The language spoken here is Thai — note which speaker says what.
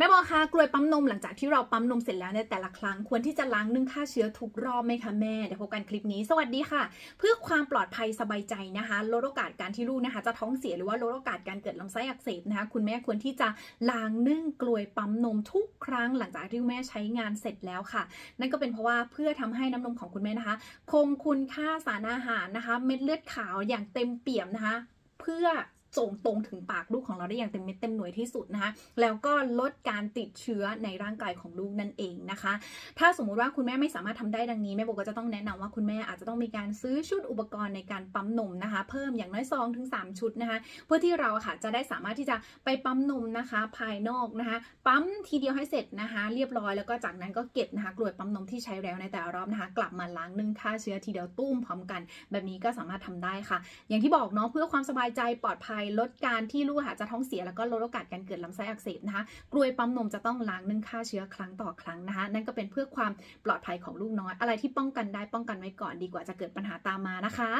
Speaker 1: แม่บอกคะกลวยปั๊มนมหลังจากที่เราปั๊มนมเสร็จแล้วในแต่ละครั้งควรที่จะล้างนึ่งฆ่าเชื้อทุกรอบไหมคะแม่เดี๋ยวพบกันคลิปนี้สวัสดีค่ะ เพื่อความปลอดภัยสบายใจนะคะลดโอกาสการที่ลูกนะคะ จะท้องเสียหรือว่าลดโอกาสการเกิดลำไส้อักเสบนะคะ คุณแม่ควรที่จะล้างนึ่งกลวยปั๊มนมทุกครั้งหลังจากที่แม่ใช้งานเสร็จแล้วค่ะ นั่นก็เป็นเพราะว่าเพื่อทำให้น้ำนมของคุณแม่นะคะ คงคุณค่าสารอาหารนะคะ เม็ดเลือดขาวอย่างเต็มเปี่ยมนะคะ เพื่อ ส่งตรงถึงปากลูกของเราได้อย่างเต็มเม็ดเต็มหน่วยที่สุดนะคะ แล้วก็ลดการติดเชื้อในร่างกายของลูกนั่นเองนะคะ ถ้าสมมุติว่าคุณแม่ไม่สามารถทำได้ดังนี้แม่โบก็จะต้องแนะนำว่าคุณแม่อาจจะต้องมีการซื้อชุดอุปกรณ์ในการปั๊มนมนะคะ เพิ่มอย่างน้อย2ถึง3ชุดนะคะ เพื่อที่เราค่ะจะได้สามารถที่จะไปปั๊มนมนะคะ ภายนอกนะคะ ปั๊มทีเดียวให้เสร็จนะคะ เรียบร้อยแล้วก็จากนั้นก็เก็บนะคะกลวยปั๊มนมที่ใช้แล้วในแต่ละรอบนะคะ กลับมาล้างนึ่งฆ่าเชื้อทีเดียวตุ้มพร้อมกัน แบบนี้ก็สามารถทำได้ค่ะ อย่างที่บอกเนาะเพื่อความสบายใจปลอดภัยลดการที่ลูกหาจจะท้องเสียแล้วก็ลดโอกาสการเกิดลำไส้อักเสบนะคะกลวยปั๊มนมจะต้องล้างนึ่งฆ่าเชื้อครั้งต่อครั้งนะคะ นั่นก็เป็นเพื่อความปลอดภัยของลูกน้อย อะไรที่ป้องกันได้ป้องกันไว้ก่อนดีกว่าจะเกิดปัญหาตามมานะคะ